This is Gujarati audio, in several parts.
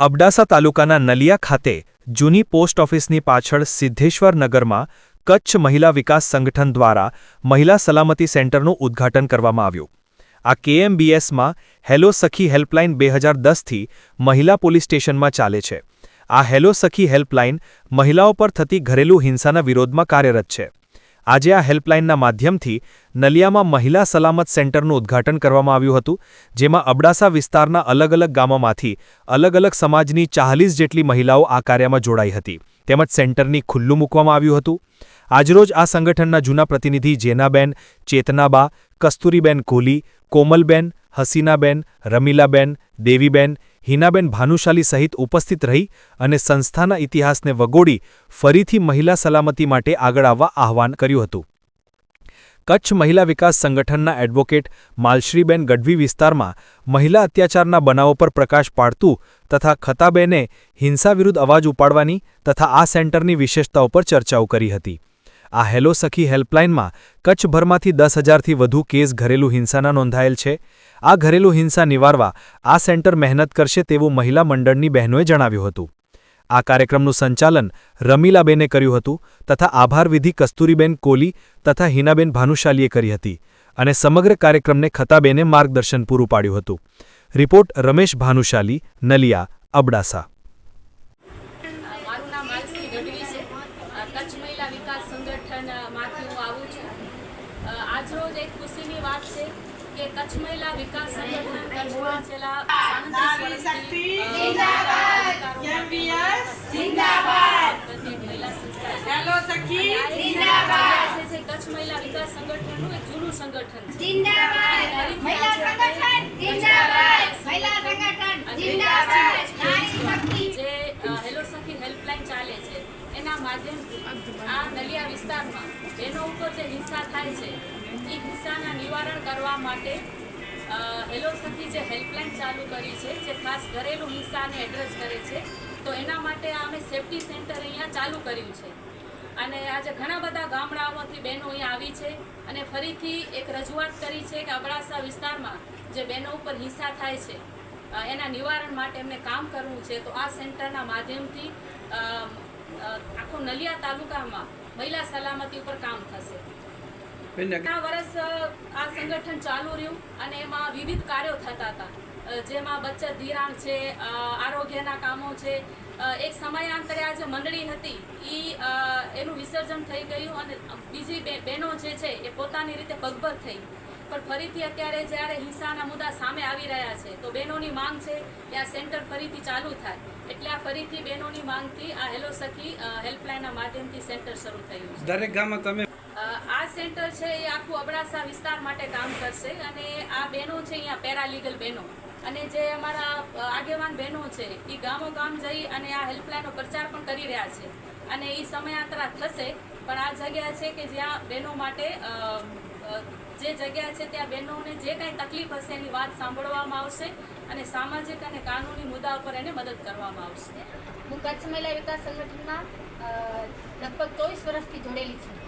અબડાસા તાલુકાના નલિયા ખાતે જૂની પોસ્ટ ઓફિસની પાછળ સિદ્ધેશ્વર નગરમાં કચ્છ મહિલા વિકાસ સંગઠન દ્વારા મહિલા સલામતી સેન્ટરનું ઉદ્ઘાટન કરવામાં આવ્યું. આ કેએમબીએસમાં હેલો સખી હેલ્પલાઇન બે હજાર દસથી મહિલા પોલીસ સ્ટેશનમાં ચાલે છે. આ હેલો સખી હેલ્પલાઇન મહિલાઓ પર થતી ઘરેલું હિંસાના વિરોધમાં કાર્યરત છે. આજે આ હેલ્પલાઇનના માધ્યમથી નલિયામાં મહિલા સલામત સેન્ટરનું ઉદ્ઘાટન કરવામાં આવ્યું હતું, જેમાં અબડાસા વિસ્તારના અલગ અલગ ગામોમાંથી અલગ અલગ સમાજની ચાલીસ જેટલી મહિલાઓ આ કાર્યમાં જોડાઈ હતી. તેમજ સેન્ટરની ખુલ્લું મૂકવામાં આવ્યું હતું. આજરોજ આ સંગઠનના જૂના પ્રતિનિધિ જેનાબેન, ચેતનાબા, કસ્તુરીબેન કોહલી, કોમલબેન, હસીનાબેન, રમીલાબેન, દેવીબેન હિનાબેન ભાનુશાલી સહિત ઉપસ્થિત રહી અને સંસ્થાના ઇતિહાસને વગોડી ફરીથી મહિલા સલામતી માટે આગળ આવવા આહવાન કર્યું હતું. કચ્છ મહિલા વિકાસ સંગઠનના એડવોકેટ માલશ્રીબેન ગઢવી વિસ્તારમાં મહિલા અત્યાચારના બનાવો પર પ્રકાશ પાડતું તથા ખતાબેને હિંસા વિરુદ્ધ અવાજ ઉપાડવાની તથા આ સેન્ટરની વિશેષતાઓ પર ચર્ચાઓ કરી હતી. આ હેલો સખી હેલ્પલાઇનમાં કચ્છભરમાંથી દસ હજારથી વધુ કેસ ઘરેલું હિંસાના નોંધાયેલ છે. આ ઘરેલું હિંસા નિવારવા આ સેન્ટર મહેનત કરશે તેવું મહિલા મંડળની બહેનોએ જણાવ્યું હતું. આ કાર્યક્રમનું સંચાલન રમીલાબેને કર્યું હતું તથા આભારવિધિ કસ્તુરીબેન કોલી તથા હિનાબેન ભાનુશાલીએ કરી હતી અને સમગ્ર કાર્યક્રમને ખતાબેને માર્ગદર્શન પૂરું પાડ્યું હતું. રિપોર્ટ રમેશ ભાનુશાલી, નલિયા, અબડાસા મારું નામ માલશ્રી ગઢવી છે અ, કચ્છ મહિલા વિકાસ સંગઠન અ, માંથી હું આવું છું અ, આજરોજ એક ખુશીની વાત છે કે કચ્છ મહિલા વિકાસ સંગઠન કચ્છમાં છેલ્લા કચ્છ મહિલા વિકાસ સંગઠનનું એક જૂનું સંગઠન જિંદાબાદ. મહિલા સંગઠન. જિંદાબાદ. મહિલા સંગઠન. જિંદાબાદ. નારી શક્તિ. જે હેલો સખી હેલ્પલાઇન ચાલે છે. એના માધ્યમથી આ નલિયા વિસ્તારમાં એનો ઉપર જે હિંસા થાય છે એ હિંસાના નિવારણ કરવા માટે હેલો સખી જે હેલ્પલાઇન ચાલુ કરી છે, જે ખાસ ઘરેલું હિંસાને એડ્રેસ કરે છે, તો એના માટે અમે સેફટી સેન્ટર અહીંયા ચાલુ કર્યું છે. અને આજે ઘણા બધા ગામડાઓમાંથી બહેનો અહીંયા આવી છે, અને ફરીથી એક રજૂઆત કરી છે કે અબડાસા વિસ્તારમાં જે બહેનો ઉપર હિંસા થાય છે એના નિવારણ માટે એમને કામ કરવું છે, તો આ સેન્ટરના માધ્યમથી આખો નલિયા તાલુકામાં મહિલા સલામતી ઉપર કામ થશે. વર્ષ આ સંગઠન ચાલુ રહ્યું અને એમાં વિવિધ કાર્યો થતા હતા. જેમાં બચત ધિરાણ છે આરોગ્યના કામો છે. એક સમયાંતરે આ જે મંડળી હતી. એ એનું વિસર્જન થઈ ગયું અને બીજી બે- બહેનો જે છે એ પોતાની રીતે પગભર થઈ. પણ ફરીથી અત્યારે જ્યારે હિંસાના મુદ્દા સામે આવી રહ્યા છે તો બહેનોની માંગ છે કે આ સેન્ટર ફરીથી ચાલુ થાય. એટલે આ ફરીથી બહેનોની માંગથી આ હેલો સખી હેલ્પલાઇનના માધ્યમથી સેન્ટર શરૂ થયું દરેક ગામમાં તમે આ સેન્ટર છે એ આખું અબડાસા વિસ્તાર માટે કામ કરશે અને આ બહેનો છે અહીંયા, પેરાલીગલ બહેનો. અને જે અમારા આગેવાન બહેનો છે એ ગામો ગામ જઈ અને આ હેલ્પલાઇનનો પ્રચાર પણ કરી રહ્યા છે. અને એ સમયાંતરા થશે, પણ આ જગ્યા છે કે જ્યાં બહેનો માટે જે જગ્યા છે ત્યાં બહેનોને જે કાંઈ તકલીફ હશે એની વાત સાંભળવામાં આવશે અને સામાજિક અને કાનૂની મુદ્દા ઉપર એને મદદ કરવામાં આવશે. હું કચ્છ મહિલા વિકાસ સંગઠનમાં લગભગ ચોવીસ વર્ષથી જોડેલી છું.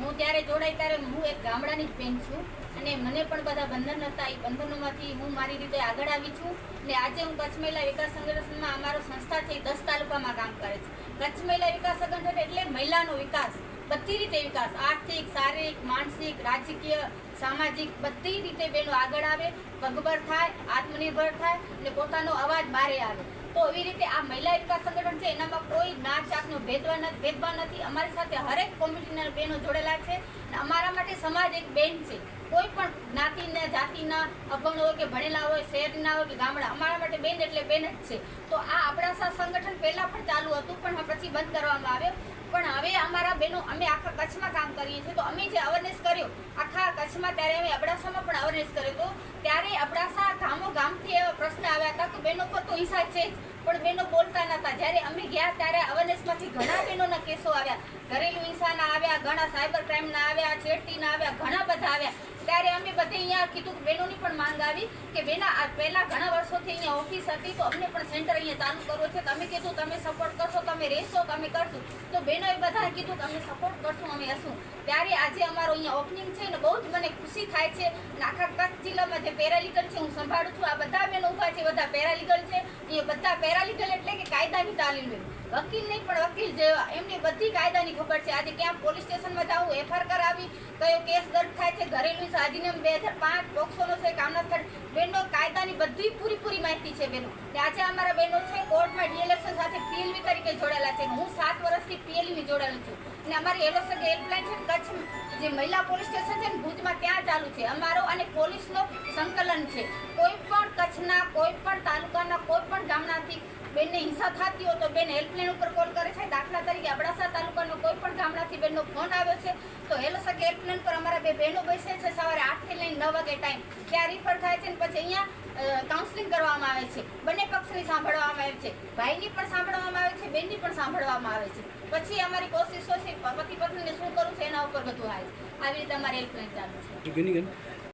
હું ત્યારે જોડાઈ ત્યારે હું એક ગામડાની જ બેન છું અને મને પણ બધા બંધન હતા. એ બંધનોમાંથી હું મારી રીતે આગળ આવી છું અને આજે હું કચ્છ મહિલા વિકાસ સંગઠનમાં અમારો સંસ્થા છે, એ દસ તાલુકામાં કામ કરે છે. કચ્છ મહિલા વિકાસ સંગઠન એટલે મહિલાનો વિકાસ, બધી રીતે વિકાસ. આર્થિક, શારીરિક, માનસિક, રાજકીય, સામાજિક, બધી રીતે બહેનો આગળ આવે, પગભર થાય, આત્મનિર્ભર થાય અને પોતાનો અવાજ બારે આવે. તો એવી રીતે આ મહિલા એકતા સંગઠન છે, એનામાં કોઈ ના જાતનો ભેદભાવ નથી ભેદભાવ નથી. અમારી સાથે હરેક કોમ્યુનિટીના બહેનો જોડેલા છે અને અમારા માટે સમાજ એક બેન છે. કોઈ પણ જ્ઞાતિના, જાતિના, અભણ હોય કે ભણેલા હોય, શહેરના હોય કે ગામડા, અમારા માટે બેન એટલે બેન જ છે. તો આ અબડાસા સંગઠન પહેલાં પણ ચાલુ હતું, પણ પછી બંધ કરવામાં આવ્યો. પણ હવે અમારા બહેનો, અમે આખા કચ્છમાં કામ કરીએ છીએ. તો અમે જે અવેરનેસ કર્યો, આખા કચ્છમાં ત્યારે અમે અબડાસામાં પણ અવેરનેસ કર્યો તો ત્યારે અબડાસા ગામો ગામથી પ્રશ્ન આવ્યા હતા કે બહેનો પર તો હિંસા છે જ, પણ બહેનો બોલતા નતા. જ્યારે અમે ગયા ત્યારે અવેરનેસમાંથી ઘણા બહેનોના કેસો આવ્યા. ઘરેલું હિંસાના આવ્યા, ઘણા સાયબર ક્રાઇમના આવ્યા, છેડતીના આવ્યા, ઘણા બધા આવ્યા. ત્યારે અમે બધે અહીંયા કીધું કે બહેનોની પણ માંગ આવી કે બેના પહેલા ઘણા વર્ષોથી અહીંયા ઓફિસ હતી તો અમને પણ સેન્ટર અહીંયા ચાલુ કરવો છે. તમે કીધું તમે સપોર્ટ કરશો, તમે રહેશો તમે કરશો. તો બહેનોએ બધા કીધું કે અમે સપોર્ટ કરશું, અમે હશું. ત્યારે આજે અમારો અહીંયા ઓપનિંગ છે ને બહુ જ મને ખુશી થાય છે. અને આખા કચ્છ જિલ્લામાં જે પેરાલીગલ છે, હું સંભાળું છું. આ બધા બહેનો ઊભા છે બધા પેરાલીગલ છે. એ બધા પેરાલીગલ એટલે કે કાયદાની તાલીમ લે. વકીલ નહીં, પણ વકીલ જેવા. એમને બધી કાયદાની ખબર છે. આજે ક્યાં પોલીસ સ્ટેશનમાં જાવું, એફઆઈઆર કરાવી, કયો કેસ દર્જ થાય છે, ઘરેલું અધિનિયમ બે હજાર પાંચ, પોક્સોનો છે, કામના કાયદાની બધી પૂરી માહિતી છે બેનો. ને આજે અમારા બહેનો છે, કોર્ટમાં ડીએલએફસી સાથે પીએલવી તરીકે જોડાયેલા છે. હું સાત વર્ષથી પીએલવી જોડાયેલું છું. અને અમારી એલોસન હેલ્પલાઇન છે કચ્છ જે મહિલા પોલીસ સ્ટેશન છે ને, ભુજમાં ત્યાં ચાલુ છે. અમારો અને પોલીસનો સંકલન છે. કોઈ પણ કચ્છના, કોઈ પણ તાલુકાના, કોઈ પણ ગામનાથી બેનને હિંસા થતી હોય તો બેન હેલ્પલાઇન ઉપર કોલ કરે છે. દાખલા તરીકે અબડાસા તાલુકાનો કોઈ પણ ગામડાથી બેનનો ફોન આવ્યો છે, તો હેલોસક હેલ્પલાઇન પર અમારા બે બહેનો બેસે છે સવારે આઠથી લઈને નવ વાગે ટાઈમ ત્યાં રિફર થાય છે ને, પછી અહીંયા કાઉન્સલિંગ કરવામાં આવે છે. બંને પક્ષની સાંભળવામાં આવે છે. ભાઈની પણ સાંભળવામાં આવે છે, બેનની પણ સાંભળવામાં આવે છે. પછી અમારી કોશિશો છે, પતિ પત્નીને શું કરવું છે એના ઉપર બધું આવે છે. આવી રીતે અમારી હેલ્પલાઇન ચાલુ છે.